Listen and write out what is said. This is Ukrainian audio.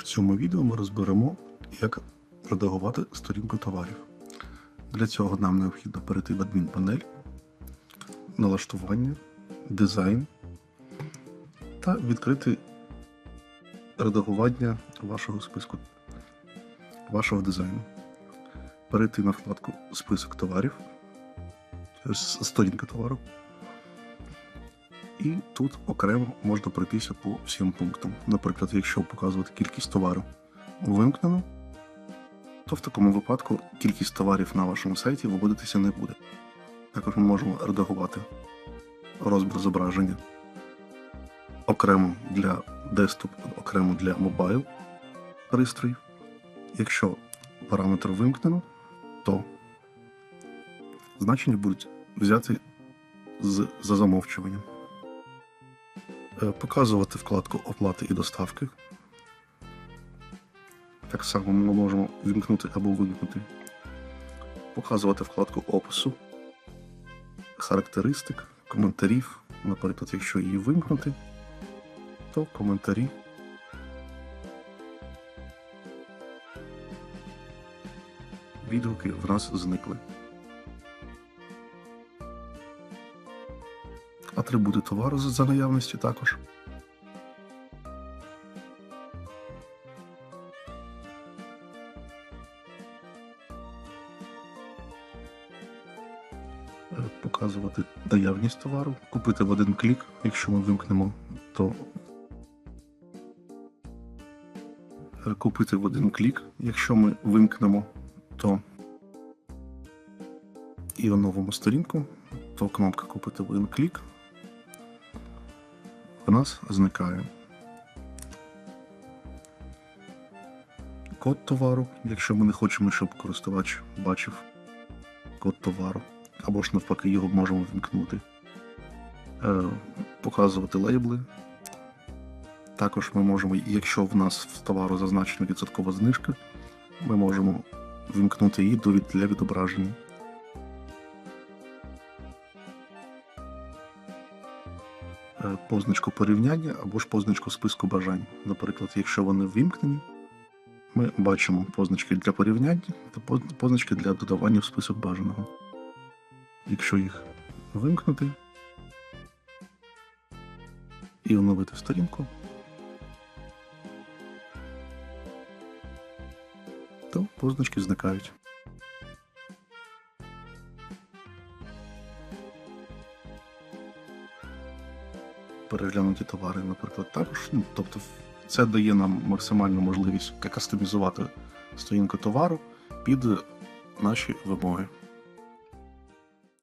В цьому відео ми розберемо, як редагувати сторінку товарів. Для цього нам необхідно перейти в адмінпанель, налаштування, дизайн та відкрити редагування вашого списку, вашого дизайну. Перейти на вкладку Список товарів, сторінка товару. І тут окремо можна пройтися по всім пунктам. Наприклад, якщо показувати кількість товару вимкнено, то в такому випадку кількість товарів на вашому сайті виводитися не буде. Також ми можемо редагувати розмір зображення окремо для десктоп, окремо для мобайл пристроїв. Якщо параметр вимкнено, то значення будуть взяти з, за замовчуванням. Е, Показувати вкладку оплати і доставки. Так само ми можемо вімкнути або вимкнути. Показувати вкладку опису, характеристик, коментарів. Наприклад, якщо її вимкнути, то коментарі. Відгуки в нас зникли. Атрибути товару за наявності також. Е, Показувати наявність товару, купити в один клік, якщо ми вимкнемо, то Е, купити в один клік, якщо ми вимкнемо, то і оновимо сторінку, то кнопка купити в один клік у нас зникає. Код товару, якщо ми не хочемо, щоб користувач бачив код товару, або ж навпаки його можемо вімкнути. Е, показувати лейбли. Також ми можемо, якщо в нас в товару зазначена відсоткова знижка, ми можемо вімкнути її для відображення. Позначку порівняння або ж позначку списку бажань. Наприклад, якщо вони ввімкнені, ми бачимо позначки для порівняння та позначки для додавання в список бажаного. Якщо їх вимкнути і оновити сторінку, то позначки зникають. Переглянуті товари, наприклад, також. Ну, тобто, це дає нам максимальну можливість кастомізувати сторінку товару під наші вимоги.